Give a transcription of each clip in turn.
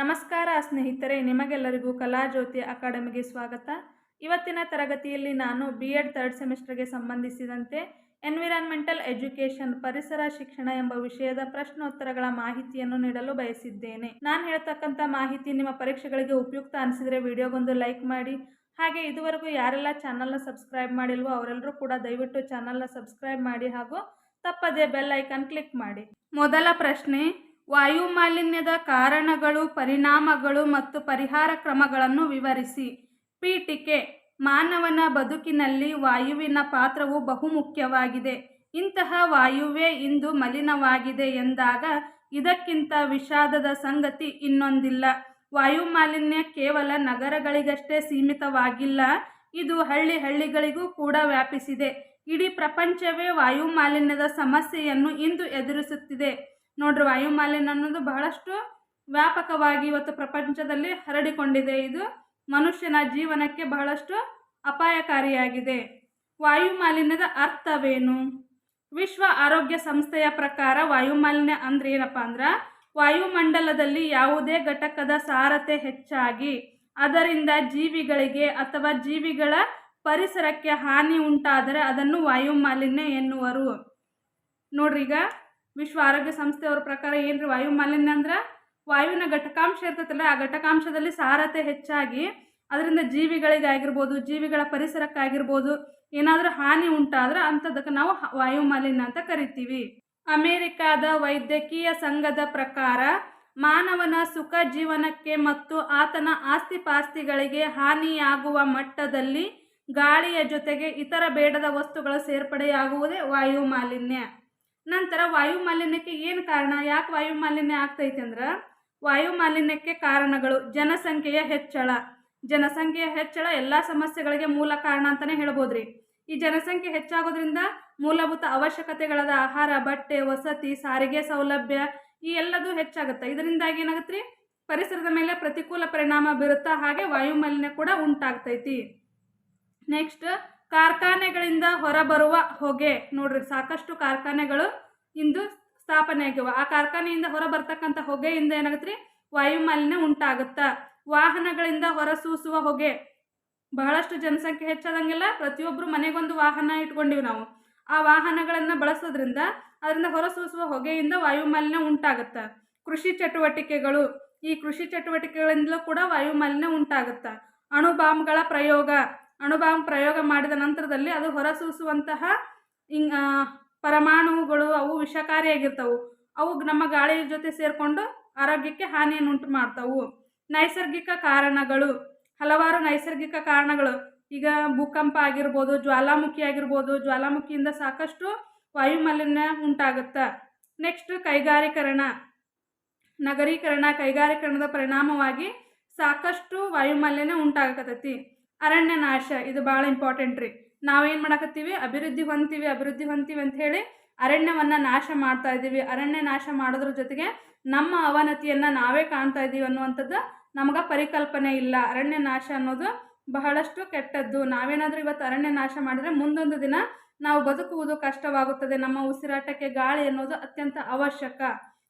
ನಮಸ್ಕಾರ ಸ್ನೇಹಿತರೆ, ನಿಮಗೆಲ್ಲರಿಗೂ ಕಲಾಜ್ಯೋತಿ ಅಕಾಡೆಮಿಗೆ ಸ್ವಾಗತ. ಇವತ್ತಿನ ತರಗತಿಯಲ್ಲಿ ನಾನು ಬಿ ಎಡ್ ಥರ್ಡ್ ಸೆಮಿಸ್ಟರ್ಗೆ ಸಂಬಂಧಿಸಿದಂತೆ ಎನ್ವಿರಾನ್ಮೆಂಟಲ್ ಎಜುಕೇಷನ್ ಪರಿಸರ ಶಿಕ್ಷಣ ಎಂಬ ವಿಷಯದ ಪ್ರಶ್ನೋತ್ತರಗಳ ಮಾಹಿತಿಯನ್ನು ನೀಡಲು ಬಯಸಿದ್ದೇನೆ. ನಾನು ಹೇಳ್ತಕ್ಕಂಥ ಮಾಹಿತಿ ನಿಮ್ಮ ಪರೀಕ್ಷೆಗಳಿಗೆ ಉಪಯುಕ್ತ ಅನಿಸಿದರೆ ವಿಡಿಯೋಗೊಂದು ಲೈಕ್ ಮಾಡಿ. ಹಾಗೆ ಇದುವರೆಗೂ ಯಾರೆಲ್ಲ ಚಾನಲ್ನ ಸಬ್ಸ್ಕ್ರೈಬ್ ಮಾಡಿಲ್ವೋ ಅವರೆಲ್ಲರೂ ಕೂಡ ದಯವಿಟ್ಟು ಚಾನಲ್ನ ಸಬ್ಸ್ಕ್ರೈಬ್ ಮಾಡಿ ಹಾಗೂ ತಪ್ಪದೇ ಬೆಲ್ ಐಕಾನ್ ಕ್ಲಿಕ್ ಮಾಡಿ. ಮೊದಲ ಪ್ರಶ್ನೆ ವಾಯು ಮಾಲಿನ್ಯದ ಕಾರಣಗಳು, ಪರಿಣಾಮಗಳು ಮತ್ತು ಪರಿಹಾರ ಕ್ರಮಗಳನ್ನು ವಿವರಿಸಿ. ಪೀಠಿಕೆ, ಮಾನವನ ಬದುಕಿನಲ್ಲಿ ವಾಯುವಿನ ಪಾತ್ರವು ಬಹುಮುಖ್ಯವಾಗಿದೆ. ಇಂತಹ ವಾಯುವೇ ಇಂದು ಮಲಿನವಾಗಿದೆ ಎಂದಾಗ ಇದಕ್ಕಿಂತ ವಿಷಾದದ ಸಂಗತಿ ಇನ್ನೊಂದಿಲ್ಲ. ವಾಯು ಮಾಲಿನ್ಯ ಕೇವಲ ನಗರಗಳಿಗಷ್ಟೇ ಸೀಮಿತವಾಗಿಲ್ಲ, ಇದು ಹಳ್ಳಿ ಹಳ್ಳಿಗಳಿಗೂ ಕೂಡ ವ್ಯಾಪಿಸಿದೆ. ಇಡೀ ಪ್ರಪಂಚವೇ ವಾಯು ಮಾಲಿನ್ಯದ ಸಮಸ್ಯೆಯನ್ನು ಇಂದು ಎದುರಿಸುತ್ತಿದೆ. ನೋಡ್ರಿ ವಾಯು ಮಾಲಿನ್ಯ ಅನ್ನೋದು ಬಹಳಷ್ಟು ವ್ಯಾಪಕವಾಗಿ ಇವತ್ತು ಪ್ರಪಂಚದಲ್ಲಿ ಹರಡಿಕೊಂಡಿದೆ. ಇದು ಮನುಷ್ಯನ ಜೀವನಕ್ಕೆ ಬಹಳಷ್ಟು ಅಪಾಯಕಾರಿಯಾಗಿದೆ. ವಾಯುಮಾಲಿನ್ಯದ ಅರ್ಥವೇನು? ವಿಶ್ವ ಆರೋಗ್ಯ ಸಂಸ್ಥೆಯ ಪ್ರಕಾರ ವಾಯುಮಾಲಿನ್ಯ ಅಂದ್ರೆ ಏನಪ್ಪ ಅಂದ್ರೆ ವಾಯುಮಂಡಲದಲ್ಲಿ ಯಾವುದೇ ಘಟಕದ ಸಾರತೆ ಹೆಚ್ಚಾಗಿ ಅದರಿಂದ ಜೀವಿಗಳಿಗೆ ಅಥವಾ ಜೀವಿಗಳ ಪರಿಸರಕ್ಕೆ ಹಾನಿ ಉಂಟಾದರೆ ಅದನ್ನು ವಾಯುಮಾಲಿನ್ಯ ಎನ್ನುವರು. ನೋಡ್ರಿ ಈಗ ವಿಶ್ವ ಆರೋಗ್ಯ ಸಂಸ್ಥೆಯವ್ರ ಪ್ರಕಾರ ಏನ್ರಿ ವಾಯು ಮಾಲಿನ್ಯ ಅಂದ್ರೆ? ವಾಯುವಿನ ಘಟಕಾಂಶ ಇರ್ತೈತಲ್ಲ, ಆ ಘಟಕಾಂಶದಲ್ಲಿ ಸಾರತೆ ಹೆಚ್ಚಾಗಿ ಅದರಿಂದ ಜೀವಿಗಳಿಗಾಗಿರ್ಬೋದು, ಜೀವಿಗಳ ಪರಿಸರಕ್ಕಾಗಿರ್ಬೋದು ಏನಾದರೂ ಹಾನಿ ಉಂಟಾದ್ರೆ ಅಂಥದಕ್ಕೆ ನಾವು ವಾಯು ಮಾಲಿನ್ಯ ಅಂತ ಕರಿತೀವಿ. ಅಮೆರಿಕಾದ ವೈದ್ಯಕೀಯ ಸಂಘದ ಪ್ರಕಾರ ಮಾನವನ ಸುಖ ಜೀವನಕ್ಕೆ ಮತ್ತು ಆತನ ಆಸ್ತಿಪಾಸ್ತಿಗಳಿಗೆ ಹಾನಿಯಾಗುವ ಮಟ್ಟದಲ್ಲಿ ಗಾಳಿಯ ಜೊತೆಗೆ ಇತರ ಬೇಡದ ವಸ್ತುಗಳ ಸೇರ್ಪಡೆಯಾಗುವುದೇ ವಾಯು ಮಾಲಿನ್ಯ ನಂತರ ವಾಯು ಮಾಲಿನ್ಯಕ್ಕೆ ಏನು ಕಾರಣ? ಯಾಕೆ ವಾಯು ಮಾಲಿನ್ಯ ಆಗ್ತೈತೆ ಅಂದ್ರೆ ವಾಯು ಮಾಲಿನ್ಯಕ್ಕೆ ಕಾರಣಗಳು ಜನಸಂಖ್ಯೆಯ ಹೆಚ್ಚಳ. ಜನಸಂಖ್ಯೆಯ ಹೆಚ್ಚಳ ಎಲ್ಲ ಸಮಸ್ಯೆಗಳಿಗೆ ಮೂಲ ಕಾರಣ ಅಂತಲೇ ಹೇಳ್ಬೋದ್ರಿ. ಈ ಜನಸಂಖ್ಯೆ ಹೆಚ್ಚಾಗೋದ್ರಿಂದ ಮೂಲಭೂತ ಅವಶ್ಯಕತೆಗಳಾದ ಆಹಾರ, ಬಟ್ಟೆ, ವಸತಿ, ಸಾರಿಗೆ ಸೌಲಭ್ಯ ಈ ಎಲ್ಲದೂ ಹೆಚ್ಚಾಗುತ್ತೆ. ಇದರಿಂದಾಗಿ ಏನಾಗುತ್ತೆ ಪರಿಸರದ ಮೇಲೆ ಪ್ರತಿಕೂಲ ಪರಿಣಾಮ ಬೀರುತ್ತಾ ಹಾಗೆ ವಾಯುಮಾಲಿನ್ಯ ಕೂಡ ಉಂಟಾಗ್ತೈತಿ. ನೆಕ್ಸ್ಟ್ ಕಾರ್ಖಾನೆಗಳಿಂದ ಹೊರಬರುವ ಹೊಗೆ. ನೋಡ್ರಿ, ಸಾಕಷ್ಟು ಕಾರ್ಖಾನೆಗಳು ಇಂದು ಸ್ಥಾಪನೆ ಆಗಿವೆ ಆ ಕಾರ್ಖಾನೆಯಿಂದ ಹೊರ ಬರ್ತಕ್ಕಂಥ ಹೊಗೆಯಿಂದ ಏನಾಗುತ್ತೆ ವಾಯು ಮಾಲಿನ್ಯ ಉಂಟಾಗುತ್ತಾ? ವಾಹನಗಳಿಂದ ಹೊರಸೂಸುವ ಹೊಗೆ. ಬಹಳಷ್ಟು ಜನಸಂಖ್ಯೆ ಹೆಚ್ಚಾದಂಗೆಲ್ಲ ಪ್ರತಿಯೊಬ್ಬರು ಮನೆಗೊಂದು ವಾಹನ ಇಟ್ಕೊಂಡಿವಿ ನಾವು. ಆ ವಾಹನಗಳನ್ನು ಬಳಸೋದ್ರಿಂದ ಅದರಿಂದ ಹೊರಸೂಸುವ ಹೊಗೆಯಿಂದ ವಾಯು ಮಾಲಿನ್ಯ ಉಂಟಾಗುತ್ತೆ? ಕೃಷಿ ಚಟುವಟಿಕೆಗಳು. ಈ ಕೃಷಿ ಚಟುವಟಿಕೆಗಳಿಂದಲೂ ಕೂಡ ವಾಯು ಮಾಲಿನ್ಯ ಉಂಟಾಗುತ್ತೆ? ಅಣು ಬಾಂಬ್ಗಳ ಪ್ರಯೋಗ. ಅಣು ಬಾಂಬ್ ಪ್ರಯೋಗ ಮಾಡಿದ ನಂತರದಲ್ಲಿ ಅದು ಹೊರಸೂಸುವಂತಹ ಇಂಗ್ ಪರಮಾಣುಗಳು ಅವು ವಿಷಕಾರಿಯಾಗಿರ್ತವು. ಅವು ನಮ್ಮ ಗಾಳಿಯ ಜೊತೆ ಸೇರಿಕೊಂಡು ಆರೋಗ್ಯಕ್ಕೆ ಹಾನಿಯನ್ನುಂಟು ಮಾಡ್ತವು. ನೈಸರ್ಗಿಕ ಕಾರಣಗಳು. ಹಲವಾರು ನೈಸರ್ಗಿಕ ಕಾರಣಗಳು. ಈಗ ಭೂಕಂಪ ಆಗಿರ್ಬೋದು, ಜ್ವಾಲಾಮುಖಿ ಆಗಿರ್ಬೋದು, ಜ್ವಾಲಾಮುಖಿಯಿಂದ ಸಾಕಷ್ಟು ವಾಯುಮಾಲಿನ್ಯ ಉಂಟಾಗುತ್ತೆ. ನೆಕ್ಸ್ಟ್ ಕೈಗಾರೀಕರಣ. ನಗರೀಕರಣ, ಕೈಗಾರೀಕರಣದ ಪರಿಣಾಮವಾಗಿ ಸಾಕಷ್ಟು ವಾಯುಮಾಲಿನ್ಯ ಉಂಟಾಗಕತ್ತೈತಿ ಅರಣ್ಯ ನಾಶ ಇದು ಭಾಳ ಇಂಪಾರ್ಟೆಂಟ್ ರೀ. ನಾವೇನು ಮಾಡಕತ್ತೀವಿ? ಅಭಿವೃದ್ಧಿ ಹೊಂತೀವಿ ಅಭಿವೃದ್ಧಿ ಹೊಂತೀವಿ ಅಂತ ಹೇಳಿ ಅರಣ್ಯವನ್ನು ನಾಶ ಮಾಡ್ತಾ ಇದ್ದೀವಿ. ಅರಣ್ಯ ನಾಶ ಮಾಡೋದ್ರ ಜೊತೆಗೆ ನಮ್ಮ ಅವನತಿಯನ್ನು ನಾವೇ ಕಾಣ್ತಾ ಇದ್ದೀವಿ ಅನ್ನುವಂಥದ್ದು ನಮಗೆ ಪರಿಕಲ್ಪನೆ ಇಲ್ಲ. ಅರಣ್ಯ ನಾಶ ಅನ್ನೋದು ಬಹಳಷ್ಟು ಕೆಟ್ಟದ್ದು. ನಾವೇನಾದರೂ ಇವತ್ತು ಅರಣ್ಯ ನಾಶ ಮಾಡಿದರೆ ಮುಂದೊಂದು ದಿನ ನಾವು ಬದುಕುವುದು ಕಷ್ಟವಾಗುತ್ತದೆ. ನಮ್ಮ ಉಸಿರಾಟಕ್ಕೆ ಗಾಳಿ ಅನ್ನೋದು ಅತ್ಯಂತ ಅವಶ್ಯಕ.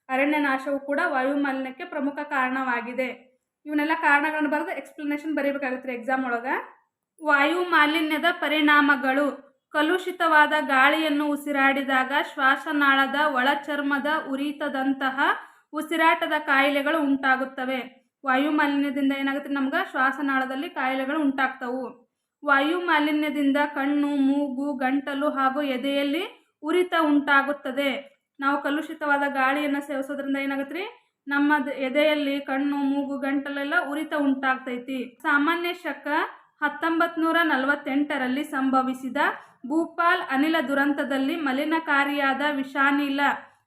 ಅರಣ್ಯ ನಾಶವು ಕೂಡ ವಾಯುಮಾಲಿನ್ಯಕ್ಕೆ ಪ್ರಮುಖ ಕಾರಣವಾಗಿದೆ. ಇವನ್ನೆಲ್ಲ ಕಾರಣಗಳನ್ನು ಬರೆದು ಎಕ್ಸ್ಪ್ಲನೇಷನ್ ಬರೀಬೇಕಾಗುತ್ತೆ ಎಕ್ಸಾಮ್ ಒಳಗೆ. ವಾಯು ಮಾಲಿನ್ಯದ ಪರಿಣಾಮಗಳು. ಕಲುಷಿತವಾದ ಗಾಳಿಯನ್ನು ಉಸಿರಾಡಿದಾಗ ಶ್ವಾಸನಾಳದ ಒಳಚರ್ಮದ ಉರಿತದಂತಹ ಉಸಿರಾಟದ ಕಾಯಿಲೆಗಳು ಉಂಟಾಗುತ್ತವೆ. ವಾಯು ಮಾಲಿನ್ಯದಿಂದ ಏನಾಗುತ್ತೆ ನಮ್ಗೆ? ಶ್ವಾಸನಾಳದಲ್ಲಿ ಕಾಯಿಲೆಗಳು ಉಂಟಾಗ್ತವು. ವಾಯು ಮಾಲಿನ್ಯದಿಂದ ಕಣ್ಣು, ಮೂಗು, ಗಂಟಲು ಹಾಗೂ ಎದೆಯಲ್ಲಿ ಉರಿತ ಉಂಟಾಗುತ್ತದೆ. ನಾವು ಕಲುಷಿತವಾದ ಗಾಳಿಯನ್ನು ಸೇವಿಸೋದ್ರಿಂದ ಏನಾಗುತ್ತೆ ರೀ? ನಮ್ಮ ಎದೆಯಲ್ಲಿ ಕಣ್ಣು, ಮೂಗು, ಗಂಟಲೆಲ್ಲ ಉರಿತ ಉಂಟಾಗ್ತೈತಿ. ಸಾಮಾನ್ಯ ಶಕ ಹತ್ತೊಂಬತ್ತು ನೂರ ನಲವತ್ತೆಂಟರಲ್ಲಿ ಸಂಭವಿಸಿದ ಭೂಪಾಲ್ ಅನಿಲ ದುರಂತದಲ್ಲಿ ಮಲಿನಕಾರಿಯಾದ ವಿಷಾನಿಲ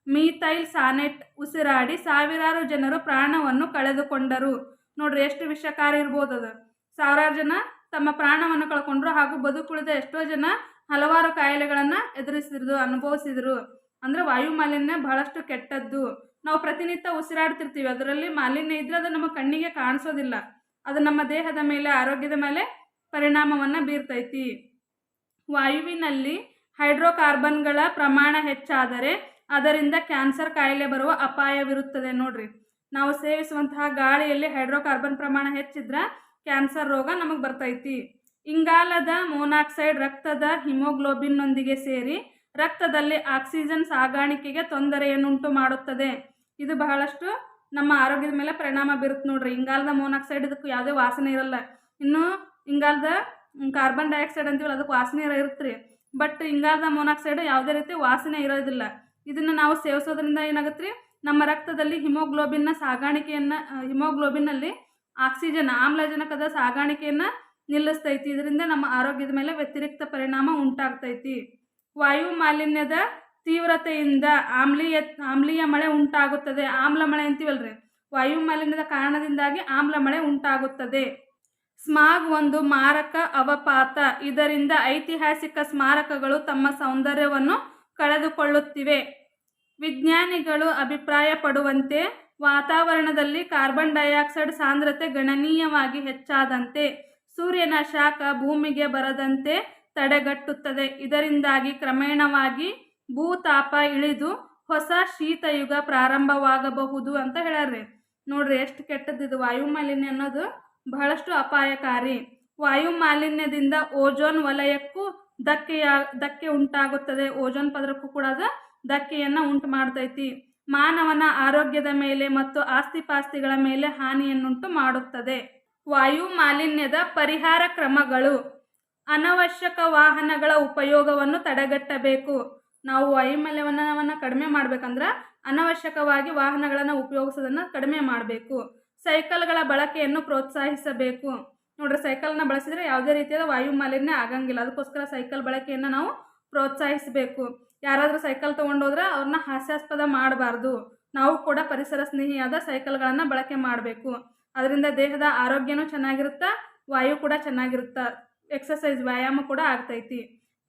ಮೀಥೈಲ್ ಸಾನೆಟ್ ಉಸಿರಾಡಿ ಸಾವಿರಾರು ಜನರು ಪ್ರಾಣವನ್ನು ಕಳೆದುಕೊಂಡರು. ನೋಡ್ರಿ, ಎಷ್ಟು ವಿಷಕಾರಿ ಇರ್ಬೋದು ಅದು. ಸಾವಿರಾರು ಜನ ತಮ್ಮ ಪ್ರಾಣವನ್ನು ಕಳ್ಕೊಂಡ್ರು ಹಾಗೂ ಬದುಕುಳಿದ ಎಷ್ಟೋ ಜನ ಹಲವಾರು ಕಾಯಿಲೆಗಳನ್ನು ಎದುರಿಸಿದ್ರು, ಅನುಭವಿಸಿದ್ರು. ಅಂದ್ರೆ ವಾಯು ಮಾಲಿನ್ಯ ಬಹಳಷ್ಟು ಕೆಟ್ಟದ್ದು. ನಾವು ಪ್ರತಿನಿತ್ಯ ಉಸಿರಾಡ್ತಿರ್ತೀವಿ. ಅದರಲ್ಲಿ ಮಾಲಿನ್ಯ ಇದ್ರೆ ಅದು ನಮ್ಮ ಕಣ್ಣಿಗೆ ಕಾಣಿಸೋದಿಲ್ಲ. ಅದು ನಮ್ಮ ದೇಹದ ಮೇಲೆ, ಆರೋಗ್ಯದ ಮೇಲೆ ಪರಿಣಾಮವನ್ನು ಬೀರ್ತೈತಿ. ವಾಯುವಿನಲ್ಲಿ ಹೈಡ್ರೋಕಾರ್ಬನ್ಗಳ ಪ್ರಮಾಣ ಹೆಚ್ಚಾದರೆ ಅದರಿಂದ ಕ್ಯಾನ್ಸರ್ ಕಾಯಿಲೆ ಬರುವ ಅಪಾಯವಿರುತ್ತದೆ ನೋಡ್ರಿ. ನಾವು ಸೇವಿಸುವಂತಹ ಗಾಳಿಯಲ್ಲಿ ಹೈಡ್ರೋಕಾರ್ಬನ್ ಪ್ರಮಾಣ ಹೆಚ್ಚಿದ್ರೆ ಕ್ಯಾನ್ಸರ್ ರೋಗ ನಮಗೆ ಬರ್ತೈತಿ. ಇಂಗಾಲದ ಮೊನಾಕ್ಸೈಡ್ ರಕ್ತದ ಹಿಮೋಗ್ಲೋಬಿನ್ನೊಂದಿಗೆ ಸೇರಿ ರಕ್ತದಲ್ಲಿ ಆಕ್ಸಿಜನ್ ಸಾಗಾಣಿಕೆಗೆ ತೊಂದರೆಯನ್ನುಂಟು ಮಾಡುತ್ತದೆ. ಇದು ಬಹಳಷ್ಟು ನಮ್ಮ ಆರೋಗ್ಯದ ಮೇಲೆ ಪರಿಣಾಮ ಬೀರುತ್ತೆ ನೋಡ್ರಿ. ಇಂಗಾಲದ ಮೊನಾಕ್ಸೈಡ್ ಇದಕ್ಕೆ ಯಾವುದೇ ವಾಸನೆ ಇರಲ್ಲ. ಇನ್ನು ಇಂಗಾಲದ ಕಾರ್ಬನ್ ಡೈಆಕ್ಸೈಡ್ ಅಂತೀವಲ್ಲ, ಅದಕ್ಕೆ ವಾಸನೆ ಇರುತ್ತೆ ಬಟ್ ಇಂಗಾಲದ ಮೊನಾಕ್ಸೈಡ್ ಯಾವುದೇ ರೀತಿ ವಾಸನೆ ಇರೋದಿಲ್ಲ. ಇದನ್ನು ನಾವು ಸೇವಿಸೋದ್ರಿಂದ ಏನಾಗುತ್ತೆ ನಮ್ಮ ರಕ್ತದಲ್ಲಿ ಹಿಮೋಗ್ಲೋಬಿನ್ನ ಸಾಗಾಣಿಕೆಯನ್ನು, ಹಿಮೋಗ್ಲೋಬಿನ್ನಲ್ಲಿ ಆಕ್ಸಿಜನ್ ಆಮ್ಲಜನಕದ ಸಾಗಾಣಿಕೆಯನ್ನು ನಿಲ್ಲಿಸ್ತೈತಿ. ಇದರಿಂದ ನಮ್ಮ ಆರೋಗ್ಯದ ಮೇಲೆ ವ್ಯತಿರಿಕ್ತ ಪರಿಣಾಮ ಉಂಟಾಗ್ತೈತಿ. ವಾಯು ಮಾಲಿನ್ಯದ ತೀವ್ರತೆಯಿಂದ ಆಮ್ಲೀಯ ಆಮ್ಲೀಯ ಮಳೆ ಉಂಟಾಗುತ್ತದೆ. ಆಮ್ಲ ಮಳೆ ಅಂತೀವಲ್ರಿ? ವಾಯು ಮಾಲಿನ್ಯದ ಕಾರಣದಿಂದಾಗಿ ಆಮ್ಲ ಮಳೆ ಉಂಟಾಗುತ್ತದೆ. ಸ್ಮಾಗ್ ಒಂದು ಮಾರಕ ಅವಪಾತ. ಇದರಿಂದ ಐತಿಹಾಸಿಕ ಸ್ಮಾರಕಗಳು ತಮ್ಮ ಸೌಂದರ್ಯವನ್ನು ಕಳೆದುಕೊಳ್ಳುತ್ತಿವೆ. ವಿಜ್ಞಾನಿಗಳು ಅಭಿಪ್ರಾಯಪಡುವಂತೆ ವಾತಾವರಣದಲ್ಲಿ ಕಾರ್ಬನ್ ಡೈಆಕ್ಸೈಡ್ ಸಾಂದ್ರತೆ ಗಣನೀಯವಾಗಿ ಹೆಚ್ಚಾದಂತೆ, ಸೂರ್ಯನ ಶಾಖ ಭೂಮಿಗೆ ಬರದಂತೆ ತಡೆಗಟ್ಟುತ್ತದೆ. ಇದರಿಂದಾಗಿ ಕ್ರಮೇಣವಾಗಿ ಭೂತಾಪ ಇಳಿದು ಹೊಸ ಶೀತಯುಗ ಪ್ರಾರಂಭವಾಗಬಹುದು ಅಂತ ಹೇಳ್ಯಾರ್ರಿ ನೋಡ್ರಿ ಎಷ್ಟು ಕೆಟ್ಟದ್ದಿದು ವಾಯು ಮಾಲಿನ್ಯ ಅನ್ನೋದು ಬಹಳಷ್ಟು ಅಪಾಯಕಾರಿ. ವಾಯು ಮಾಲಿನ್ಯದಿಂದ ಓಜೋನ್ ವಲಯಕ್ಕೂ ಧಕ್ಕೆಯ, ಧಕ್ಕೆ ಉಂಟಾಗುತ್ತದೆ. ಓಜೋನ್ ಪದರಕ್ಕೂ ಕೂಡ ಅದು ಧಕ್ಕೆಯನ್ನು ಉಂಟು ಮಾಡ್ತೈತಿ. ಮಾನವನ ಆರೋಗ್ಯದ ಮೇಲೆ ಮತ್ತು ಆಸ್ತಿಪಾಸ್ತಿಗಳ ಮೇಲೆ ಹಾನಿಯನ್ನುಂಟು ಮಾಡುತ್ತದೆ. ವಾಯು ಮಾಲಿನ್ಯದ ಪರಿಹಾರ ಕ್ರಮಗಳು. ಅನವಶ್ಯಕ ವಾಹನಗಳ ಉಪಯೋಗವನ್ನು ತಡೆಗಟ್ಟಬೇಕು. ನಾವು ವಾಯುಮಾಲಿನ್ಯವನ್ನು ಕಡಿಮೆ ಮಾಡ್ಬೇಕಂದ್ರೆ ಅನವಶ್ಯಕವಾಗಿ ವಾಹನಗಳನ್ನು ಉಪಯೋಗಿಸೋದನ್ನು ಕಡಿಮೆ ಮಾಡಬೇಕು. ಸೈಕಲ್ಗಳ ಬಳಕೆಯನ್ನು ಪ್ರೋತ್ಸಾಹಿಸಬೇಕು. ನೋಡ್ರಿ, ಸೈಕಲ್ನ ಬಳಸಿದರೆ ಯಾವುದೇ ರೀತಿಯಾದ ವಾಯು ಮಾಲಿನ್ಯ ಆಗಂಗಿಲ್ಲ. ಅದಕ್ಕೋಸ್ಕರ ಸೈಕಲ್ ಬಳಕೆಯನ್ನು ನಾವು ಪ್ರೋತ್ಸಾಹಿಸಬೇಕು. ಯಾರಾದರೂ ಸೈಕಲ್ ತೊಗೊಂಡೋದ್ರೆ ಅವ್ರನ್ನ ಹಾಸ್ಯಾಸ್ಪದ ಮಾಡಬಾರ್ದು. ನಾವು ಕೂಡ ಪರಿಸರ ಸ್ನೇಹಿಯಾದ ಸೈಕಲ್ಗಳನ್ನು ಬಳಕೆ ಮಾಡಬೇಕು. ಅದರಿಂದ ದೇಹದ ಆರೋಗ್ಯನೂ ಚೆನ್ನಾಗಿರುತ್ತೆ, ವಾಯು ಕೂಡ ಚೆನ್ನಾಗಿರುತ್ತೆ? ಎಕ್ಸಸೈಸ್ ವ್ಯಾಯಾಮ ಕೂಡ ಆಗ್ತೈತಿ.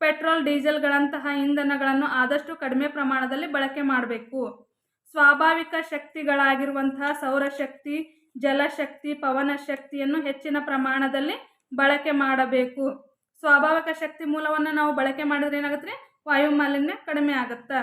ಪೆಟ್ರೋಲ್, ಡೀಸೆಲ್ಗಳಂತಹ ಇಂಧನಗಳನ್ನು ಆದಷ್ಟು ಕಡಿಮೆ ಪ್ರಮಾಣದಲ್ಲಿ ಬಳಕೆ ಮಾಡಬೇಕು. ಸ್ವಾಭಾವಿಕ ಶಕ್ತಿಗಳಾಗಿರುವಂತಹ ಸೌರಶಕ್ತಿ, ಜಲಶಕ್ತಿ ಪವನ ಶಕ್ತಿಯನ್ನು ಹೆಚ್ಚಿನ ಪ್ರಮಾಣದಲ್ಲಿ ಬಳಕೆ ಮಾಡಬೇಕು. ಸ್ವಾಭಾವಿಕ ಶಕ್ತಿ ಮೂಲವನ್ನು ನಾವು ಬಳಕೆ ಮಾಡಿದ್ರೆ ಏನಾಗುತ್ತೆ? ವಾಯು ಮಾಲಿನ್ಯ ಕಡಿಮೆ ಆಗುತ್ತೆ.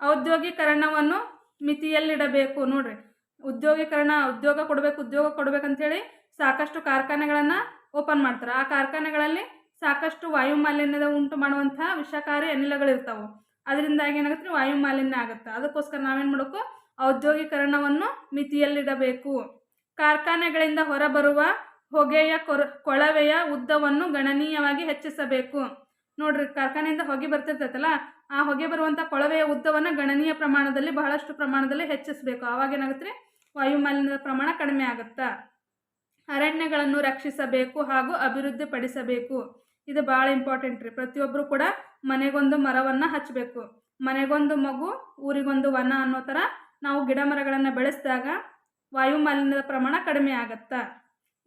ಔದ್ಯೋಗೀಕರಣವನ್ನು ಮಿತಿಯಲ್ಲಿಡಬೇಕು. ನೋಡ್ರಿ, ಉದ್ಯೋಗೀಕರಣ, ಉದ್ಯೋಗ ಕೊಡಬೇಕು, ಉದ್ಯೋಗ ಕೊಡ್ಬೇಕಂತೇಳಿ ಸಾಕಷ್ಟು ಕಾರ್ಖಾನೆಗಳನ್ನು ಓಪನ್ ಮಾಡ್ತಾರೆ. ಆ ಕಾರ್ಖಾನೆಗಳಲ್ಲಿ ಸಾಕಷ್ಟು ವಾಯು ಮಾಲಿನ್ಯದ ಉಂಟು ಮಾಡುವಂತಹ ವಿಷಕಾರಿ ಅನಿಲಗಳಿರ್ತಾವೆ. ಅದರಿಂದಾಗಿ ಏನಾಗುತ್ತೆ? ವಾಯು ಮಾಲಿನ್ಯ ಆಗುತ್ತೆ. ಅದಕ್ಕೋಸ್ಕರ ನಾವೇನು ಮಾಡಬೇಕು? ಔದ್ಯೋಗೀಕರಣವನ್ನು ಮಿತಿಯಲ್ಲಿಡಬೇಕು. ಕಾರ್ಖಾನೆಗಳಿಂದ ಹೊರಬರುವ ಹೊಗೆಯ ಕೊಳವೆಯ ಉದ್ದವನ್ನು ಗಣನೀಯವಾಗಿ ಹೆಚ್ಚಿಸಬೇಕು. ನೋಡ್ರಿ, ಕಾರ್ಖಾನೆಯಿಂದ ಹೊಗೆ ಬರ್ತಿರ್ತೈತಲ್ಲ, ಆ ಹೊಗೆ ಬರುವಂಥ ಕೊಳವೆಯ ಉದ್ದವನ್ನು ಗಣನೀಯ ಪ್ರಮಾಣದಲ್ಲಿ, ಬಹಳಷ್ಟು ಪ್ರಮಾಣದಲ್ಲಿ ಹೆಚ್ಚಿಸಬೇಕು. ಆವಾಗ ಏನಾಗುತ್ತೆ? ವಾಯು ಮಾಲಿನ್ಯದ ಪ್ರಮಾಣ ಕಡಿಮೆ ಆಗುತ್ತೆ? ಅರಣ್ಯಗಳನ್ನು ರಕ್ಷಿಸಬೇಕು ಹಾಗೂ ಅಭಿವೃದ್ಧಿಪಡಿಸಬೇಕು. ಇದು ಭಾಳ ಇಂಪಾರ್ಟೆಂಟ್ ರೀ. ಪ್ರತಿಯೊಬ್ಬರು ಕೂಡ ಮನೆಗೊಂದು ಮರವನ್ನು ಹಚ್ಚಬೇಕು ಮನೆಗೊಂದು ಮಗು, ಊರಿಗೊಂದು ವನ ಅನ್ನೋ ಥರ ನಾವು ಗಿಡ ಮರಗಳನ್ನು ಬೆಳೆಸಿದಾಗ ವಾಯು ಮಾಲಿನ್ಯದ ಪ್ರಮಾಣ ಕಡಿಮೆ ಆಗುತ್ತೆ?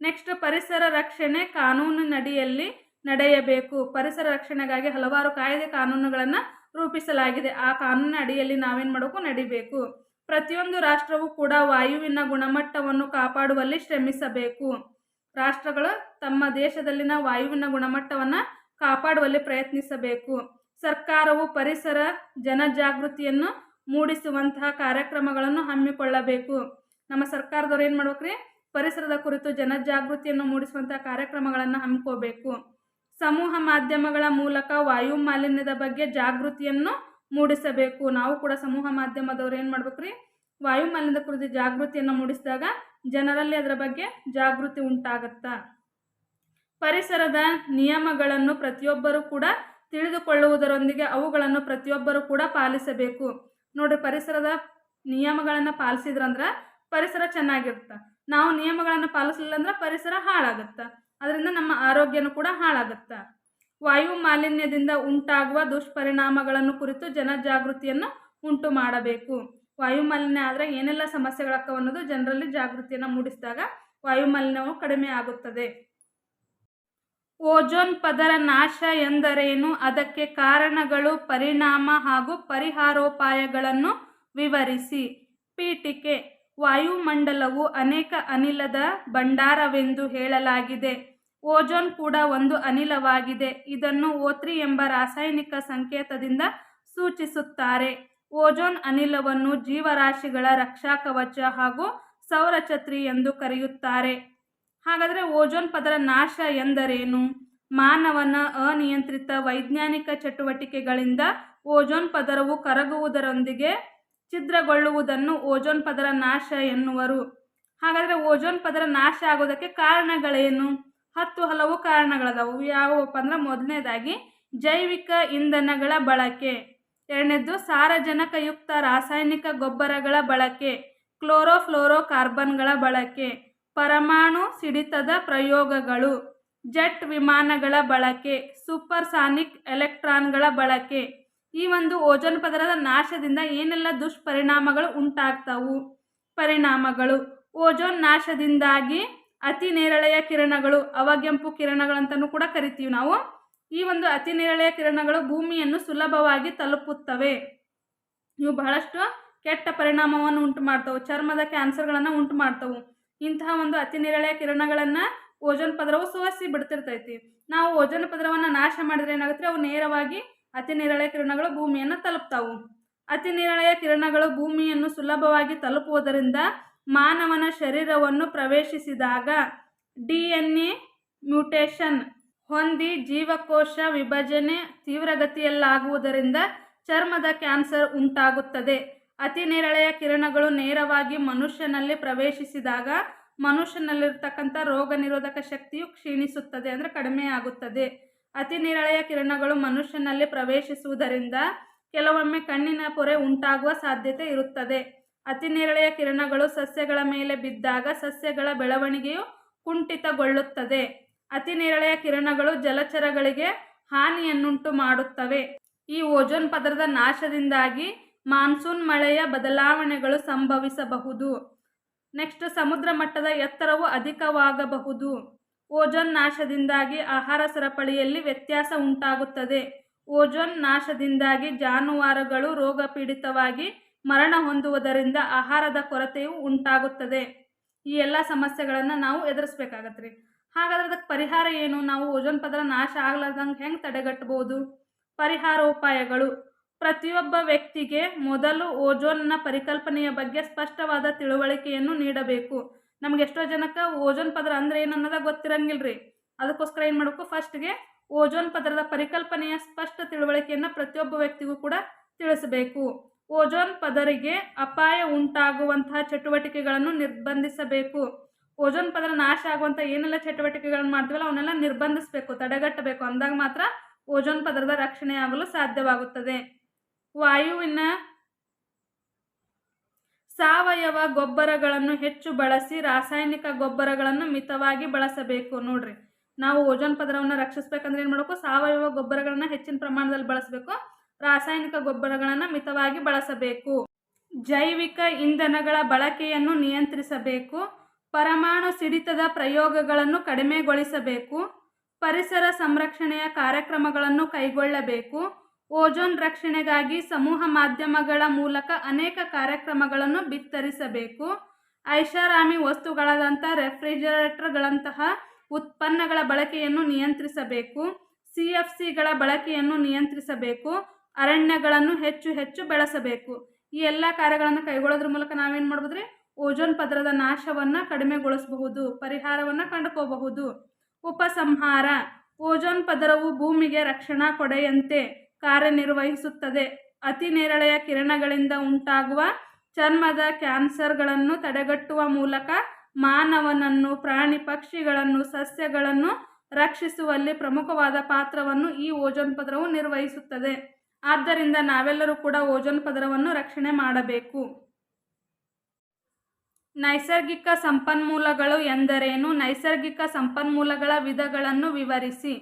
ನೆಕ್ಸ್ಟ್ ಪರಿಸರ ರಕ್ಷಣೆ ಕಾನೂನಿನಡಿಯಲ್ಲಿ ನಡೆಯಬೇಕು. ಪರಿಸರ ರಕ್ಷಣೆಗಾಗಿ ಹಲವಾರು ಕಾಯ್ದೆ ಕಾನೂನುಗಳನ್ನು ರೂಪಿಸಲಾಗಿದೆ. ಆ ಕಾನೂನಿನ ಅಡಿಯಲ್ಲಿ ನಾವೇನು ಮಾಡಬೇಕು? ನಡಿಬೇಕು. ಪ್ರತಿಯೊಂದು ರಾಷ್ಟ್ರವೂ ಕೂಡ ವಾಯುವಿನ ಗುಣಮಟ್ಟವನ್ನು ಕಾಪಾಡುವಲ್ಲಿ ಶ್ರಮಿಸಬೇಕು. ರಾಷ್ಟ್ರಗಳು ತಮ್ಮ ದೇಶದಲ್ಲಿನ ವಾಯುವಿನ ಗುಣಮಟ್ಟವನ್ನು ಕಾಪಾಡುವಲ್ಲಿ ಪ್ರಯತ್ನಿಸಬೇಕು. ಸರ್ಕಾರವು ಪರಿಸರ ಜನಜಾಗೃತಿಯನ್ನು ಮೂಡಿಸುವಂತಹ ಕಾರ್ಯಕ್ರಮಗಳನ್ನು ಹಮ್ಮಿಕೊಳ್ಳಬೇಕು. ನಮ್ಮ ಸರ್ಕಾರದವ್ರು ಏನು ಮಾಡ್ಬೇಕ್ರಿ? ಪರಿಸರದ ಕುರಿತು ಜನಜಾಗೃತಿಯನ್ನು ಮೂಡಿಸುವಂತಹ ಕಾರ್ಯಕ್ರಮಗಳನ್ನು ಹಮ್ಮಿಕೋಬೇಕು. ಸಮೂಹ ಮಾಧ್ಯಮಗಳ ಮೂಲಕ ವಾಯು ಮಾಲಿನ್ಯದ ಬಗ್ಗೆ ಜಾಗೃತಿಯನ್ನು ಮೂಡಿಸಬೇಕು. ನಾವು ಕೂಡ ಸಮೂಹ ಮಾಧ್ಯಮದವ್ರು ಏನು ಮಾಡ್ಬೇಕು ರೀ ವಾಯುಮಾಲಿನ್ಯದ ಕುರಿತು ಜಾಗೃತಿಯನ್ನು ಮೂಡಿಸಿದಾಗ ಜನರಲ್ಲಿ ಅದರ ಬಗ್ಗೆ ಜಾಗೃತಿ ಉಂಟಾಗತ್ತಾ. ಪರಿಸರದ ನಿಯಮಗಳನ್ನು ಪ್ರತಿಯೊಬ್ಬರೂ ಕೂಡ ತಿಳಿದುಕೊಳ್ಳುವುದರೊಂದಿಗೆ ಅವುಗಳನ್ನು ಪ್ರತಿಯೊಬ್ಬರೂ ಕೂಡ ಪಾಲಿಸಬೇಕು. ನೋಡಿ ಪರಿಸರದ ನಿಯಮಗಳನ್ನು ಪಾಲಿಸಿದ್ರಂದ್ರೆ ಪರಿಸರ ಚೆನ್ನಾಗಿರುತ್ತೆ. ನಾವು ನಿಯಮಗಳನ್ನು ಪಾಲಿಸಲಿಲ್ಲ ಅಂದ್ರೆ ಪರಿಸರ ಹಾಳಾಗುತ್ತೆ. ಅದರಿಂದ ನಮ್ಮ ಆರೋಗ್ಯನೂ ಕೂಡ ಹಾಳಾಗುತ್ತೆ. ವಾಯು ಮಾಲಿನ್ಯದಿಂದ ಉಂಟಾಗುವ ದುಷ್ಪರಿಣಾಮಗಳನ್ನು ಕುರಿತು ಜನಜಾಗೃತಿಯನ್ನು ಉಂಟು ಮಾಡಬೇಕು. ವಾಯು ಮಾಲಿನ್ಯ ಆದರೆ ಏನೆಲ್ಲ ಸಮಸ್ಯೆಗಳಕ್ಕ ಅನ್ನೋದು ಜನರಲ್ಲಿ ಜಾಗೃತಿಯನ್ನು ಮೂಡಿಸಿದಾಗ ವಾಯು ಮಾಲಿನ್ಯವು ಕಡಿಮೆ ಆಗುತ್ತದೆ. ಓಜೋನ್ ಪದರ ನಾಶ ಎಂದರೇನು? ಅದಕ್ಕೆ ಕಾರಣಗಳು, ಪರಿಣಾಮ ಹಾಗೂ ಪರಿಹಾರೋಪಾಯಗಳನ್ನು ವಿವರಿಸಿ. ಪೀಠಿಕೆ. ವಾಯುಮಂಡಲವು ಅನೇಕ ಅನಿಲದ ಭಂಡಾರವೆಂದು ಹೇಳಲಾಗಿದೆ. ಓಜೋನ್ ಕೂಡ ಒಂದು ಅನಿಲವಾಗಿದೆ. ಇದನ್ನು ಓತ್ರಿ ಎಂಬ ರಾಸಾಯನಿಕ ಸಂಕೇತದಿಂದ ಸೂಚಿಸುತ್ತಾರೆ. ಓಜೋನ್ ಅನಿಲವನ್ನು ಜೀವರಾಶಿಗಳ ರಕ್ಷಾ ಕವಚ ಹಾಗೂ ಸೌರಛತ್ರಿ ಎಂದು ಕರೆಯುತ್ತಾರೆ. ಹಾಗಾದರೆ ಓಜೋನ್ ಪದರ ನಾಶ ಎಂದರೇನು? ಮಾನವನ ಅನಿಯಂತ್ರಿತ ವೈಜ್ಞಾನಿಕ ಚಟುವಟಿಕೆಗಳಿಂದ ಓಜೋನ್ ಪದರವು ಕರಗುವುದರೊಂದಿಗೆ ಛಿದ್ರಗೊಳ್ಳುವುದನ್ನು ಓಜೋನ್ ಪದರ ನಾಶ ಎನ್ನುವರು. ಹಾಗಾದರೆ ಓಜೋನ್ ಪದರ ನಾಶ ಆಗೋದಕ್ಕೆ ಕಾರಣಗಳೇನು? ಹತ್ತು ಹಲವು ಕಾರಣಗಳದಾವು. ಯಾವುವಪ್ಪ ಅಂದ್ರೆ ಮೊದಲನೇದಾಗಿ, ಜೈವಿಕ ಇಂಧನಗಳ ಬಳಕೆ. ಎರಡನೇದು ಸಾರಜನಕಯುಕ್ತ ರಾಸಾಯನಿಕ ಗೊಬ್ಬರಗಳ ಬಳಕೆ. ಕ್ಲೋರೋಫ್ಲೋರೋ ಕಾರ್ಬನ್ಗಳ ಬಳಕೆ. ಪರಮಾಣು ಸಿಡಿತದ ಪ್ರಯೋಗಗಳು. ಜೆಟ್ ವಿಮಾನಗಳ ಬಳಕೆ. ಸೂಪರ್ಸಾನಿಕ್ ಎಲೆಕ್ಟ್ರಾನ್ಗಳ ಬಳಕೆ. ಈ ಒಂದು ಓಜೋನ್ ಪದರದ ನಾಶದಿಂದ ಏನೆಲ್ಲ ದುಷ್ಪರಿಣಾಮಗಳು ಉಂಟಾಗ್ತವು? ಪರಿಣಾಮಗಳು. ಓಜೋನ್ ನಾಶದಿಂದಾಗಿ ಅತಿ ನೇರಳೆಯ ಕಿರಣಗಳು, ಅವಗೆಂಪು ಕಿರಣಗಳಂತಲೂ ಕೂಡ ಕರಿತೀವಿ ನಾವು. ಈ ಒಂದು ಅತಿ ನೇರಳೆಯ ಕಿರಣಗಳು ಭೂಮಿಯನ್ನು ಸುಲಭವಾಗಿ ತಲುಪುತ್ತವೆ. ಇವು ಬಹಳಷ್ಟು ಕೆಟ್ಟ ಪರಿಣಾಮವನ್ನು ಉಂಟು ಮಾಡ್ತವೆ, ಚರ್ಮದ ಕ್ಯಾನ್ಸರ್ಗಳನ್ನು ಉಂಟು ಮಾಡ್ತವೆ. ಇಂತಹ ಒಂದು ಅತಿ ನೇರಳೆಯ ಕಿರಣಗಳನ್ನು ಓಜೋನ್ ಪದರವು ಸೋಸಿ ಬಿಡ್ತಿರ್ತೈತಿ. ನಾವು ಓಜೋನ್ ಪದರವನ್ನು ನಾಶ ಮಾಡಿದ್ರೆ ಏನಾಗುತ್ತೆ? ಅವು ನೇರವಾಗಿ ಅತಿ ನೇರಳೆಯ ಕಿರಣಗಳು ಭೂಮಿಯನ್ನು ತಲುಪ್ತಾವು. ಅತಿ ನೇರಳೆಯ ಕಿರಣಗಳು ಭೂಮಿಯನ್ನು ಸುಲಭವಾಗಿ ತಲುಪುವುದರಿಂದ ಮಾನವನ ಶರೀರವನ್ನು ಪ್ರವೇಶಿಸಿದಾಗ ಡಿ ಎನ್ ಎ ಮ್ಯೂಟೇಷನ್ ಹೊಂದಿ ಜೀವಕೋಶ ವಿಭಜನೆ ತೀವ್ರಗತಿಯಲ್ಲಾಗುವುದರಿಂದ ಚರ್ಮದ ಕ್ಯಾನ್ಸರ್ ಉಂಟಾಗುತ್ತದೆ. ಅತಿ ನೇರಳೆಯ ಕಿರಣಗಳು ನೇರವಾಗಿ ಮನುಷ್ಯನಲ್ಲಿ ಪ್ರವೇಶಿಸಿದಾಗ ಮನುಷ್ಯನಲ್ಲಿರ್ತಕ್ಕಂಥ ರೋಗ ನಿರೋಧಕ ಶಕ್ತಿಯು ಕ್ಷೀಣಿಸುತ್ತದೆ ಅಂದರೆ ಕಡಿಮೆಯಾಗುತ್ತದೆ ಅತಿ ನೇರಳೆಯ ಕಿರಣಗಳು ಮನುಷ್ಯನಲ್ಲಿ ಪ್ರವೇಶಿಸುವುದರಿಂದ ಕೆಲವೊಮ್ಮೆ ಕಣ್ಣಿನ ಪೊರೆ ಉಂಟಾಗುವ ಸಾಧ್ಯತೆ ಇರುತ್ತದೆ. ಅತಿ ನೇರಳೆಯ ಕಿರಣಗಳು ಸಸ್ಯಗಳ ಮೇಲೆ ಬಿದ್ದಾಗ ಸಸ್ಯಗಳ ಬೆಳವಣಿಗೆಯು ಕುಂಠಿತಗೊಳ್ಳುತ್ತದೆ. ಅತಿನೇರಳೆಯ ಕಿರಣಗಳು ಜಲಚರಗಳಿಗೆ ಹಾನಿಯನ್ನುಂಟು ಮಾಡುತ್ತವೆ. ಈ ಓಜೋನ್ ಪದರದ ನಾಶದಿಂದಾಗಿ ಮಾನ್ಸೂನ್ ಮಳೆಯ ಬದಲಾವಣೆಗಳು ಸಂಭವಿಸಬಹುದು. ನೆಕ್ಸ್ಟ್, ಸಮುದ್ರ ಮಟ್ಟದ ಎತ್ತರವು ಅಧಿಕವಾಗಬಹುದು. ಓಜೋನ್ ನಾಶದಿಂದಾಗಿ ಆಹಾರ ಸರಪಳಿಯಲ್ಲಿ ವ್ಯತ್ಯಾಸ ಉಂಟಾಗುತ್ತದೆ. ಓಜೋನ್ ನಾಶದಿಂದಾಗಿ ಜಾನುವಾರುಗಳು ರೋಗ ಪೀಡಿತವಾಗಿ ಮರಣ ಹೊಂದುವುದರಿಂದ ಆಹಾರದ ಕೊರತೆಯು ಉಂಟಾಗುತ್ತದೆ. ಈ ಎಲ್ಲ ಸಮಸ್ಯೆಗಳನ್ನು ನಾವು ಎದುರಿಸ್ಬೇಕಾಗತ್ತೆ ರೀ ಹಾಗಾದ್ರೆ ಅದಕ್ಕೆ ಪರಿಹಾರ ಏನು? ನಾವು ಓಜೋನ್ ಪದರ ನಾಶ ಆಗ್ಲಾರ್ದಂಗೆ ಹೆಂಗೆ ತಡೆಗಟ್ಟಬಹುದು ಪರಿಹಾರೋಪಾಯಗಳು. ಪ್ರತಿಯೊಬ್ಬ ವ್ಯಕ್ತಿಗೆ ಮೊದಲು ಓಜೋನ್ನ ಪರಿಕಲ್ಪನೆಯ ಬಗ್ಗೆ ಸ್ಪಷ್ಟವಾದ ತಿಳುವಳಿಕೆಯನ್ನು ನೀಡಬೇಕು. ನಮ್ಗೆ ಎಷ್ಟೋ ಜನಕ್ಕೆ ಓಜೋನ್ ಪದರ ಅಂದ್ರೆ ಏನನ್ನೋದ ಅನ್ನೋದ ಗೊತ್ತಿರಂಗಿಲ್ಲ ರೀ ಅದಕ್ಕೋಸ್ಕರ ಏನು ಮಾಡಬೇಕು? ಫಸ್ಟ್ಗೆ ಓಜೋನ್ ಪದರದ ಪರಿಕಲ್ಪನೆಯ ಸ್ಪಷ್ಟ ತಿಳುವಳಿಕೆಯನ್ನು ಪ್ರತಿಯೊಬ್ಬ ವ್ಯಕ್ತಿಗೂ ಕೂಡ ತಿಳಿಸಬೇಕು. ಓಜೋನ್ ಪದರಿಗೆ ಅಪಾಯ ಉಂಟಾಗುವಂತಹ ಚಟುವಟಿಕೆಗಳನ್ನು ನಿರ್ಬಂಧಿಸಬೇಕು. ಓಜೋನ್ ಪದರ ನಾಶ ಆಗುವಂಥ ಏನೆಲ್ಲ ಚಟುವಟಿಕೆಗಳನ್ನು ಮಾಡ್ತೀವಲ್ಲ, ಅವನ್ನೆಲ್ಲ ನಿರ್ಬಂಧಿಸಬೇಕು, ತಡೆಗಟ್ಟಬೇಕು. ಅಂದಾಗ ಮಾತ್ರ ಓಜೋನ್ ಪದರದ ರಕ್ಷಣೆ ಆಗಲು ಸಾಧ್ಯವಾಗುತ್ತದೆ. ವಾಯುವಿನ ಸಾವಯವ ಗೊಬ್ಬರಗಳನ್ನು ಹೆಚ್ಚು ಬಳಸಿ ರಾಸಾಯನಿಕ ಗೊಬ್ಬರಗಳನ್ನು ಮಿತವಾಗಿ ಬಳಸಬೇಕು. ನೋಡ್ರಿ, ನಾವು ಓಜೋನ್ ಪದರವನ್ನು ರಕ್ಷಿಸ್ಬೇಕಂದ್ರೆ ಏನು ಮಾಡಬೇಕು? ಸಾವಯವ ಗೊಬ್ಬರಗಳನ್ನು ಹೆಚ್ಚಿನ ಪ್ರಮಾಣದಲ್ಲಿ ಬಳಸಬೇಕು. ರಾಸಾಯನಿಕ ಗೊಬ್ಬರಗಳನ್ನು ಮಿತವಾಗಿ ಬಳಸಬೇಕು. ಜೈವಿಕ ಇಂಧನಗಳ ಬಳಕೆಯನ್ನು ನಿಯಂತ್ರಿಸಬೇಕು. ಪರಮಾಣು ಸಿಡಿತದ ಪ್ರಯೋಗಗಳನ್ನು ಕಡಿಮೆಗೊಳಿಸಬೇಕು. ಪರಿಸರ ಸಂರಕ್ಷಣೆಯ ಕಾರ್ಯಕ್ರಮಗಳನ್ನು ಕೈಗೊಳ್ಳಬೇಕು. ಓಜೋನ್ ರಕ್ಷಣೆಗಾಗಿ ಸಮೂಹ ಮಾಧ್ಯಮಗಳ ಮೂಲಕ ಅನೇಕ ಕಾರ್ಯಕ್ರಮಗಳನ್ನು ಬಿತ್ತರಿಸಬೇಕು. ಐಷಾರಾಮಿ ವಸ್ತುಗಳಾದಂಥ ರೆಫ್ರಿಜರೇಟರ್ಗಳಂತಹ ಉತ್ಪನ್ನಗಳ ಬಳಕೆಯನ್ನು ನಿಯಂತ್ರಿಸಬೇಕು. ಸಿ ಎಫ್ ಸಿಗಳ ಬಳಕೆಯನ್ನು ನಿಯಂತ್ರಿಸಬೇಕು. ಅರಣ್ಯಗಳನ್ನು ಹೆಚ್ಚು ಹೆಚ್ಚು ಬೆಳೆಸಬೇಕು. ಈ ಎಲ್ಲ ಕಾರ್ಯಗಳನ್ನು ಕೈಗೊಳ್ಳೋದ್ರ ಮೂಲಕ ನಾವೇನು ಮಾಡ್ಬೋದ್ರಿ? ಓಜೋನ್ ಪದರದ ನಾಶವನ್ನು ಕಡಿಮೆಗೊಳಿಸಬಹುದು, ಪರಿಹಾರವನ್ನು ಕಂಡುಕೋಬಹುದು. ಉಪಸಂಹಾರ, ಓಜೋನ್ ಪದರವು ಭೂಮಿಗೆ ರಕ್ಷಣಾ ಕೊಡೆಯಂತೆ ಕಾರ್ಯನಿರ್ವಹಿಸುತ್ತದೆ. ಅತಿ ನೇರಳೆಯ ಕಿರಣಗಳಿಂದ ಉಂಟಾಗುವ ಚರ್ಮದ ಕ್ಯಾನ್ಸರ್ಗಳನ್ನು ತಡೆಗಟ್ಟುವ ಮೂಲಕ ಮಾನವನನ್ನು, ಪ್ರಾಣಿ ಪಕ್ಷಿಗಳನ್ನು, ಸಸ್ಯಗಳನ್ನು ರಕ್ಷಿಸುವಲ್ಲಿ ಪ್ರಮುಖವಾದ ಪಾತ್ರವನ್ನು ಈ ಓಜೋನ್ ಪದರವು ನಿರ್ವಹಿಸುತ್ತದೆ. ಆದ್ದರಿಂದ ನಾವೆಲ್ಲರೂ ಕೂಡ ಓಜೋನ್ ಪದರವನ್ನು ರಕ್ಷಣೆ ಮಾಡಬೇಕು. ನೈಸರ್ಗಿಕ ಸಂಪನ್ಮೂಲಗಳು ಎಂದರೇನು? ನೈಸರ್ಗಿಕ ಸಂಪನ್ಮೂಲಗಳ ವಿಧಗಳನ್ನು ವಿವರಿಸಿ.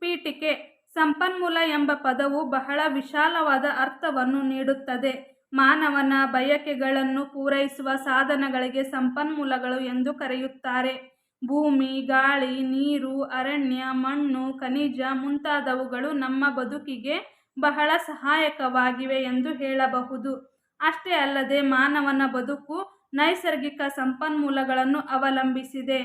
ಪೀಠಿಕೆ, ಸಂಪನ್ಮೂಲ ಎಂಬ ಪದವು ಬಹಳ ವಿಶಾಲವಾದ ಅರ್ಥವನ್ನು ನೀಡುತ್ತದೆ. ಮಾನವನ ಬಯಕೆಗಳನ್ನು ಪೂರೈಸುವ ಸಾಧನಗಳಿಗೆ ಸಂಪನ್ಮೂಲಗಳು ಎಂದು ಕರೆಯುತ್ತಾರೆ. ಭೂಮಿ, ಗಾಳಿ, ನೀರು, ಅರಣ್ಯ, ಮಣ್ಣು, ಖನಿಜ ಮುಂತಾದವುಗಳು ನಮ್ಮ ಬದುಕಿಗೆ ಬಹಳ ಸಹಾಯಕವಾಗಿವೆ ಎಂದು ಹೇಳಬಹುದು. ಅಷ್ಟೇ ಅಲ್ಲದೆ ಮಾನವನ ಬದುಕು ನೈಸರ್ಗಿಕ ಸಂಪನ್ಮೂಲಗಳನ್ನು ಅವಲಂಬಿಸಿದೆ.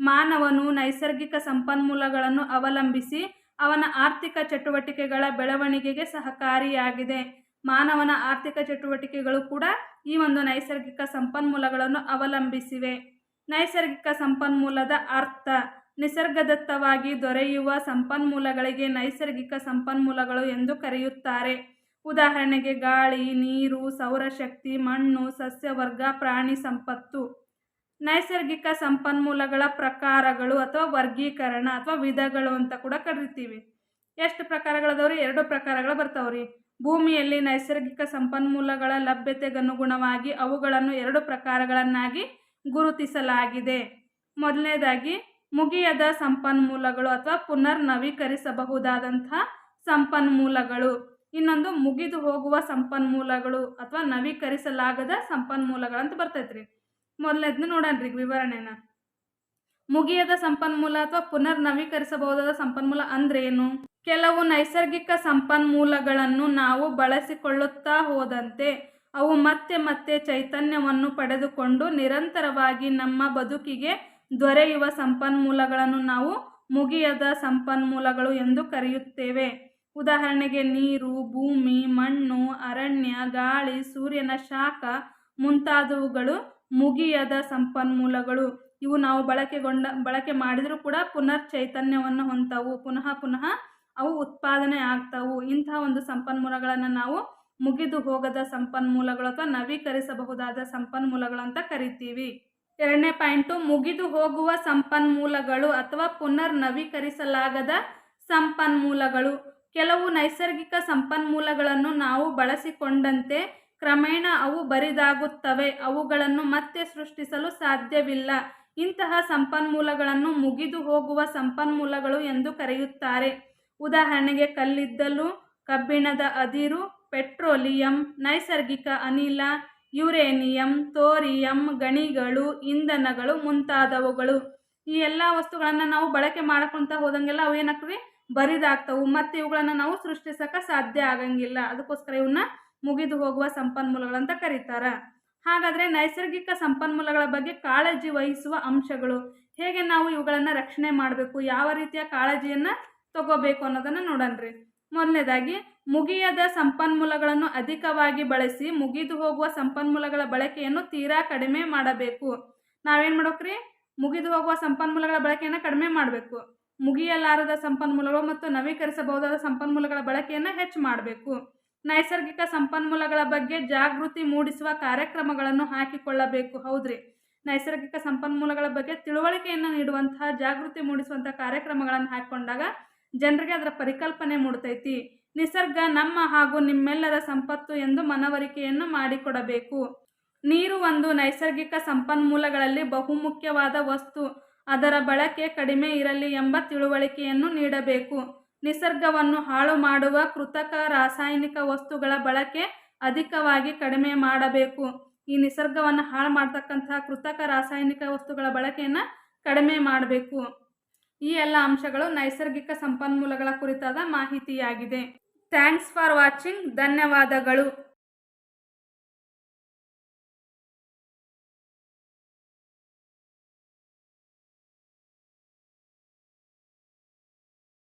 ಮಾನವನು ನೈಸರ್ಗಿಕ ಸಂಪನ್ಮೂಲಗಳನ್ನು ಅವಲಂಬಿಸಿ ಅವನ ಆರ್ಥಿಕ ಚಟುವಟಿಕೆಗಳ ಬೆಳವಣಿಗೆಗೆ ಸಹಕಾರಿಯಾಗಿದೆ. ಮಾನವನ ಆರ್ಥಿಕ ಚಟುವಟಿಕೆಗಳು ಕೂಡ ಈ ಒಂದು ನೈಸರ್ಗಿಕ ಸಂಪನ್ಮೂಲಗಳನ್ನು ಅವಲಂಬಿಸಿವೆ. ನೈಸರ್ಗಿಕ ಸಂಪನ್ಮೂಲದ ಅರ್ಥ ನಿಸರ್ಗದತ್ತವಾಗಿ ದೊರೆಯುವ ಸಂಪನ್ಮೂಲಗಳಿಗೆ ನೈಸರ್ಗಿಕ ಸಂಪನ್ಮೂಲಗಳು ಎಂದು ಕರೆಯುತ್ತಾರೆ. ಉದಾಹರಣೆಗೆ ಗಾಳಿ, ನೀರು, ಸೌರಶಕ್ತಿ, ಮಣ್ಣು, ಸಸ್ಯವರ್ಗ, ಪ್ರಾಣಿ ಸಂಪತ್ತು. ನೈಸರ್ಗಿಕ ಸಂಪನ್ಮೂಲಗಳ ಪ್ರಕಾರಗಳು ಅಥವಾ ವರ್ಗೀಕರಣ ಅಥವಾ ವಿಧಗಳು ಅಂತ ಕೂಡ ಕರಿತೀವಿ. ಎಷ್ಟು ಪ್ರಕಾರಗಳದವ್ರಿ? ಎರಡು ಪ್ರಕಾರಗಳು ಬರ್ತಾವ್ರಿ. ಭೂಮಿಯಲ್ಲಿ ನೈಸರ್ಗಿಕ ಸಂಪನ್ಮೂಲಗಳ ಲಭ್ಯತೆಗನುಗುಣವಾಗಿ ಅವುಗಳನ್ನು ಎರಡು ಪ್ರಕಾರಗಳನ್ನಾಗಿ ಗುರುತಿಸಲಾಗಿದೆ. ಮೊದಲನೇದಾಗಿ ಮುಗಿಯದ ಸಂಪನ್ಮೂಲಗಳು ಅಥವಾ ಪುನರ್ ನವೀಕರಿಸಬಹುದಾದಂಥ ಸಂಪನ್ಮೂಲಗಳು. ಇನ್ನೊಂದು ಮುಗಿದು ಹೋಗುವ ಸಂಪನ್ಮೂಲಗಳು ಅಥವಾ ನವೀಕರಿಸಲಾಗದ ಸಂಪನ್ಮೂಲಗಳು ಅಂತ ಬರ್ತೈತ್ರಿ. ಮೊದಲನೇದನ್ನ ರೀ ವಿವರಣೆನ. ಮುಗಿಯದ ಸಂಪನ್ಮೂಲ ಅಥವಾ ಪುನರ್ ನವೀಕರಿಸಬಹುದಾದ ಸಂಪನ್ಮೂಲ ಅಂದ್ರೆ ಏನು ಕೆಲವು ನೈಸರ್ಗಿಕ ಸಂಪನ್ಮೂಲಗಳನ್ನು ನಾವು ಬಳಸಿಕೊಳ್ಳುತ್ತಾ ಹೋದಂತೆ ಅವು ಮತ್ತೆ ಮತ್ತೆ ಚೈತನ್ಯವನ್ನು ಪಡೆದುಕೊಂಡು ನಿರಂತರವಾಗಿ ನಮ್ಮ ಬದುಕಿಗೆ ದೊರೆಯುವ ಸಂಪನ್ಮೂಲಗಳನ್ನು ನಾವು ಮುಗಿಯದ ಸಂಪನ್ಮೂಲಗಳು ಎಂದು ಕರೆಯುತ್ತೇವೆ. ಉದಾಹರಣೆಗೆ ನೀರು, ಭೂಮಿ, ಮಣ್ಣು, ಅರಣ್ಯ, ಗಾಳಿ, ಸೂರ್ಯನ ಶಾಖ ಮುಂತಾದವುಗಳು ಮುಗಿಯದ ಸಂಪನ್ಮೂಲಗಳು. ಇವು ನಾವು ಬಳಕೆಗೊಂಡ, ಬಳಕೆ ಮಾಡಿದರೂ ಕೂಡ ಪುನರ್ ಚೈತನ್ಯವನ್ನು ಹೊಂದವು. ಪುನಃ ಪುನಃ ಅವು ಉತ್ಪಾದನೆ ಆಗ್ತವು. ಇಂತಹ ಒಂದು ಸಂಪನ್ಮೂಲಗಳನ್ನು ನಾವು ಮುಗಿದು ಹೋಗದ ಸಂಪನ್ಮೂಲಗಳು ಅಥವಾ ನವೀಕರಿಸಬಹುದಾದ ಸಂಪನ್ಮೂಲಗಳು ಅಂತ ಕರಿತೀವಿ. ಎರಡನೇ ಪಾಯಿಂಟು, ಮುಗಿದು ಹೋಗುವ ಸಂಪನ್ಮೂಲಗಳು ಅಥವಾ ಪುನರ್ ನವೀಕರಿಸಲಾಗದ ಸಂಪನ್ಮೂಲಗಳು. ಕೆಲವು ನೈಸರ್ಗಿಕ ಸಂಪನ್ಮೂಲಗಳನ್ನು ನಾವು ಬಳಸಿಕೊಂಡಂತೆ ಕ್ರಮೇಣ ಅವು ಬರಿದಾಗುತ್ತವೆ, ಅವುಗಳನ್ನು ಮತ್ತೆ ಸೃಷ್ಟಿಸಲು ಸಾಧ್ಯವಿಲ್ಲ. ಇಂತಹ ಸಂಪನ್ಮೂಲಗಳನ್ನು ಮುಗಿದು ಹೋಗುವ ಸಂಪನ್ಮೂಲಗಳು ಎಂದು ಕರೆಯುತ್ತಾರೆ. ಉದಾಹರಣೆಗೆ ಕಲ್ಲಿದ್ದಲು, ಕಬ್ಬಿಣದ ಅದಿರು, ಪೆಟ್ರೋಲಿಯಂ, ನೈಸರ್ಗಿಕ ಅನಿಲ ಯುರೇನಿಯಂ, ತೋರಿಯಂ, ಗಣಿಗಳು, ಇಂಧನಗಳು ಮುಂತಾದವುಗಳು. ಈ ಎಲ್ಲ ವಸ್ತುಗಳನ್ನು ನಾವು ಬಳಕೆ ಮಾಡ್ಕೊತ ಹೋದಂಗೆಲ್ಲ ಅವು ಏನಾಗ್ತವೆ? ಬರಿದಾಗ್ತವು. ಮತ್ತು ಇವುಗಳನ್ನು ನಾವು ಸೃಷ್ಟಿಸೋಕೆ ಸಾಧ್ಯ ಆಗಂಗಿಲ್ಲ. ಅದಕ್ಕೋಸ್ಕರ ಇವನ್ನ ಮುಗಿದು ಹೋಗುವ ಸಂಪನ್ಮೂಲಗಳಂತ ಕರೀತಾರ. ಹಾಗಾದರೆ ನೈಸರ್ಗಿಕ ಸಂಪನ್ಮೂಲಗಳ ಬಗ್ಗೆ ಕಾಳಜಿ ವಹಿಸುವ ಅಂಶಗಳು. ಹೇಗೆ ನಾವು ಇವುಗಳನ್ನು ರಕ್ಷಣೆ ಮಾಡಬೇಕು? ಯಾವ ರೀತಿಯ ಕಾಳಜಿಯನ್ನು ತಗೋಬೇಕು ಅನ್ನೋದನ್ನು ನೋಡೋಣ್ರಿ ಮೊದಲನೇದಾಗಿ, ಮುಗಿಯದ ಸಂಪನ್ಮೂಲಗಳನ್ನು ಅಧಿಕವಾಗಿ ಬಳಸಿ, ಮುಗಿದು ಹೋಗುವ ಸಂಪನ್ಮೂಲಗಳ ಬಳಕೆಯನ್ನು ತೀರಾ ಕಡಿಮೆ ಮಾಡಬೇಕು. ನಾವೇನು ಮಾಡ್ಬೇಕ್ರಿ ಮುಗಿದು ಹೋಗುವ ಸಂಪನ್ಮೂಲಗಳ ಬಳಕೆಯನ್ನು ಕಡಿಮೆ ಮಾಡಬೇಕು. ಮುಗಿಯಲಾರದ ಸಂಪನ್ಮೂಲಗಳು ಮತ್ತು ನವೀಕರಿಸಬಹುದಾದ ಸಂಪನ್ಮೂಲಗಳ ಬಳಕೆಯನ್ನು ಹೆಚ್ಚು ಮಾಡಬೇಕು. ನೈಸರ್ಗಿಕ ಸಂಪನ್ಮೂಲಗಳ ಬಗ್ಗೆ ಜಾಗೃತಿ ಮೂಡಿಸುವ ಕಾರ್ಯಕ್ರಮಗಳನ್ನು ಹಾಕಿಕೊಳ್ಳಬೇಕು, ಹೌದ್ರಿ? ನೈಸರ್ಗಿಕ ಸಂಪನ್ಮೂಲಗಳ ಬಗ್ಗೆ ತಿಳುವಳಿಕೆಯನ್ನು ನೀಡುವಂತಹ, ಜಾಗೃತಿ ಮೂಡಿಸುವಂತಹ ಕಾರ್ಯಕ್ರಮಗಳನ್ನು ಹಾಕಿಕೊಂಡಾಗ ಜನರಿಗೆ ಅದರ ಪರಿಕಲ್ಪನೆ ಮೂಡ್ತೈತಿ. ನಿಸರ್ಗ ನಮ್ಮ ಹಾಗೂ ನಿಮ್ಮೆಲ್ಲರ ಸಂಪತ್ತು ಎಂದು ಮನವರಿಕೆಯನ್ನು ಮಾಡಿಕೊಡಬೇಕು. ನೀರು ಒಂದು ನೈಸರ್ಗಿಕ ಸಂಪನ್ಮೂಲಗಳಲ್ಲಿ ಬಹುಮುಖ್ಯವಾದ ವಸ್ತು. ಅದರ ಬಳಕೆ ಕಡಿಮೆ ಇರಲಿ ಎಂಬ ತಿಳುವಳಿಕೆಯನ್ನು ನೀಡಬೇಕು. ನಿಸರ್ಗವನ್ನು ಹಾಳು ಮಾಡುವ ಕೃತಕ ರಾಸಾಯನಿಕ ವಸ್ತುಗಳ ಬಳಕೆ ಅಧಿಕವಾಗಿ ಕಡಿಮೆ ಮಾಡಬೇಕು. ಈ ನಿಸರ್ಗವನ್ನು ಹಾಳು ಮಾಡ್ತಕ್ಕಂತಹ ಕೃತಕ ರಾಸಾಯನಿಕ ವಸ್ತುಗಳ ಬಳಕೆಯನ್ನು ಕಡಿಮೆ ಮಾಡಬೇಕು. ಈ ಎಲ್ಲ ಅಂಶಗಳು ನೈಸರ್ಗಿಕ ಸಂಪನ್ಮೂಲಗಳ ಕುರಿತಾದ ಮಾಹಿತಿಯಾಗಿದೆ. Thanks for watching. ಧನ್ಯವಾದಗಳು.